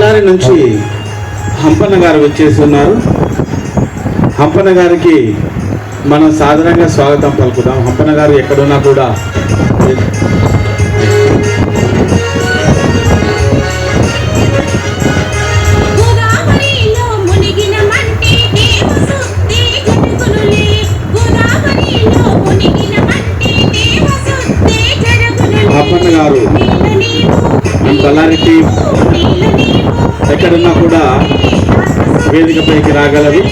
నుంచి హంపన్న గారు వచ్చేసి ఉన్నారు హంపన్న గారికి మనం సాధారణంగా స్వాగతం పలుకుదాం. హంపన్న గారు ఎక్కడున్నా కూడా అప్పన్న గారు బళ్ళారికి ఎక్కడున్నా కూడా వేదికపైకి రాగలరు.